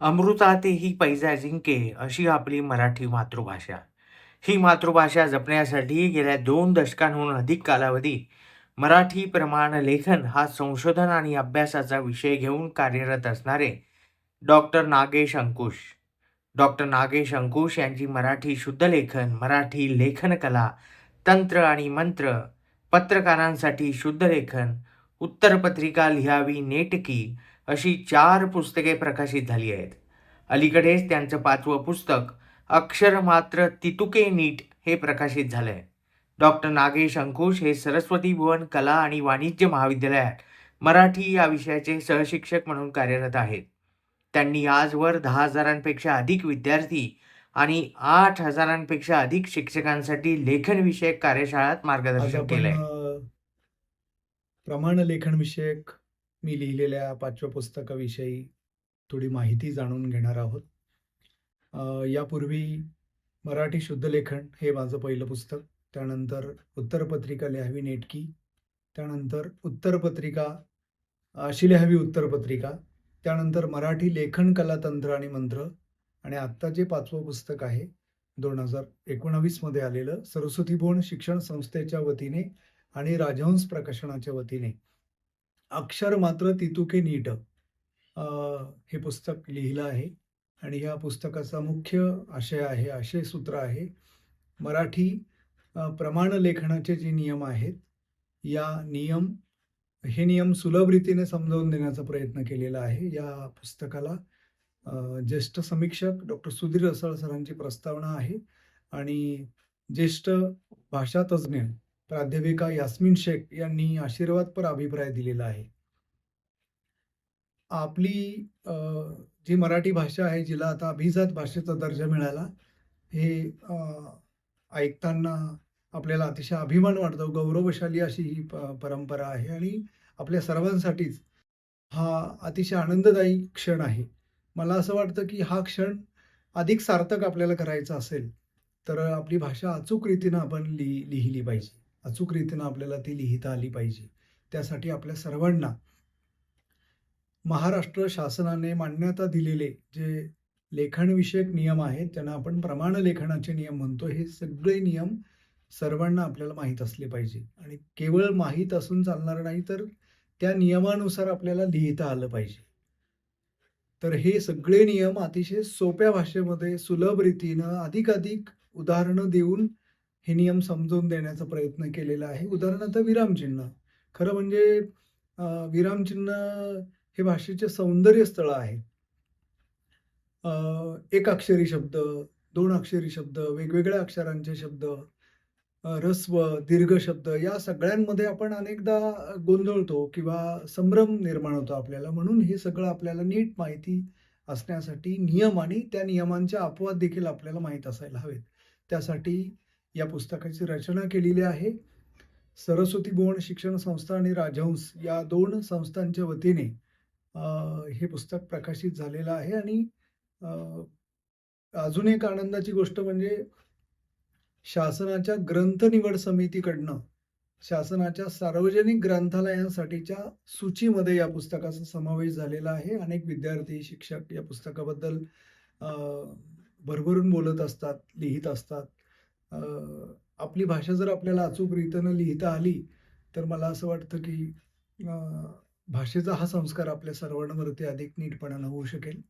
अमृतातेही पैजा जिंके अशी आपली मराठी मातृभाषा. ही मातृभाषा जपण्यासाठी गेल्या दोन दशकांहून अधिक कालावधी मराठी प्रमाण लेखन हा संशोधन आणि अभ्यासाचा विषय घेऊन कार्यरत असणारे डॉक्टर नागेश अंकुश. डॉक्टर नागेश अंकुश यांची मराठी शुद्धलेखन मराठी लेखनकला तंत्र आणि मंत्र पत्रकारांसाठी शुद्धलेखन उत्तरपत्रिका लिहावी नेटकी अशी चार पुस्तके प्रकाशित झाली आहेत. अलीकडेच त्यांचं पाचवं पुस्तक अक्षर मात्र तितुके नीट हे प्रकाशित झालंय. डॉक्टर नागेश अंकुश हे सरस्वती भुवन कला आणि वाणिज्य महाविद्यालयात मराठी या विषयाचे सहशिक्षक म्हणून कार्यरत आहेत. त्यांनी आजवर दहा हजारांपेक्षा अधिक विद्यार्थी आणि आठ हजारांपेक्षा अधिक शिक्षकांसाठी लेखन विषयक कार्यशाळात मार्गदर्शन केलंय. प्रमाण लेखन विषयक मी लिहिलेल्या पाचव्या पुस्तकाविषयी थोडी माहिती जाणून घेणार आहोत. यापूर्वी मराठी शुद्धलेखन हे माझं पहिलं पुस्तक त्यानंतर उत्तरपत्रिका लिहावी नेटकी त्यानंतर उत्तरपत्रिका अशी लिहावी उत्तरपत्रिका त्यानंतर मराठी लेखन कला तंत्र आणि मंत्र आणि आत्ता जे पाचवं पुस्तक आहे दोन हजार एकोणावीसमध्ये आलेलं सरस्वतीभुवन शिक्षण संस्थेच्या वतीने आणि राजहंस प्रकाशनाच्या वतीने. अक्षर मात्र तितुके नीट. हे पुस्तक लिहिलं आहे आणि या पुस्तकाचा मुख्य आशय आहे आशय सूत्र आहे मराठी प्रमाण लेखनाचे जे नियम आहेत या नियम हे नियम सुलभ रीतीने समजावून देण्याचा प्रयत्न केलेला आहे. या पुस्तकाला ज्येष्ठ समीक्षक डॉक्टर सुधीर रसाळ सरांची प्रस्तावना आहे आणि ज्येष्ठ भाषातज्ञ प्राध्यापिका यास्मिन शेख यांनी आशीर्वादपर अभिप्राय दिलेला आहे. आपली जी मराठी भाषा आहे जिला आता अभिजात भाषेचा दर्जा मिळाला हे ऐकताना आपल्याला अतिशय अभिमान वाटतो. गौरवशाली अशी ही परंपरा आहे आणि आपल्या सर्वांसाठीच हा अतिशय आनंददायी क्षण आहे. मला असं वाटतं की हा क्षण अधिक सार्थक आपल्याला करायचा असेल तर आपली भाषा अचूक रीतीनं आपण लिहि लिहिली पाहिजे. अचूक रीतीनं आपल्याला ती लिहिता आली पाहिजे. त्यासाठी आपल्या सर्वांना महाराष्ट्र शासनाने मान्यता दिलेले जे लेखनविषयक नियम आहेत त्यांना आपण प्रमाण लेखनाचे नियम म्हणतो हे सगळे नियम सर्वांना आपल्याला माहीत असले पाहिजे. आणि केवळ माहीत असून चालणार नाही तर त्या नियमानुसार आपल्याला लिहिता आलं पाहिजे. तर हे सगळे नियम अतिशय सोप्या भाषेमध्ये सुलभ रीतीनं अधिकाधिक उदाहरणं देऊन हे नियम समजून देण्याचा प्रयत्न केलेला आहे. उदाहरणार्थ विरामचिन्ह खरं म्हणजे विरामचिन्ह हे भाषेचे सौंदर्य स्थळ आहे. एक अक्षरी शब्द दोन अक्षरी शब्द वेगवेगळ्या अक्षरांचे शब्द रस्व ऱ्हस्व दीर्घ शब्द या सगळ्यांमध्ये आपण अनेकदा गोंधळतो किंवा संभ्रम निर्माण होतो आपल्याला. म्हणून हे सगळं आपल्याला नीट माहिती असण्यासाठी नियम आणि त्या नियमांचे अपवाद देखील आपल्याला माहीत असायला हवेत. त्यासाठी या पुस्तकाची रचना केलेली आहे. सरस्वती भुवन शिक्षण संस्था आणि राजहंस या दोन संस्थांच्या वतीने हे पुस्तक प्रकाशित झालेलं आहे. आणि अजून एक आनंदाची गोष्ट म्हणजे शासनाच्या ग्रंथ निवड समितीकडनं शासनाच्या सार्वजनिक ग्रंथालयांसाठीच्या सूचीमध्ये या पुस्तकाचा समावेश झालेला आहे. अनेक विद्यार्थी शिक्षक या पुस्तकाबद्दल भरभरून बोलत असतात लिहित असतात. आपली भाषा जर आपल्याला अचूक रीतीनं लिहिता आली तर मला असं वाटतं की भाषेचा हा संस्कार आपल्या सर्वांवरती अधिक नीटपणानं होऊ शकेल.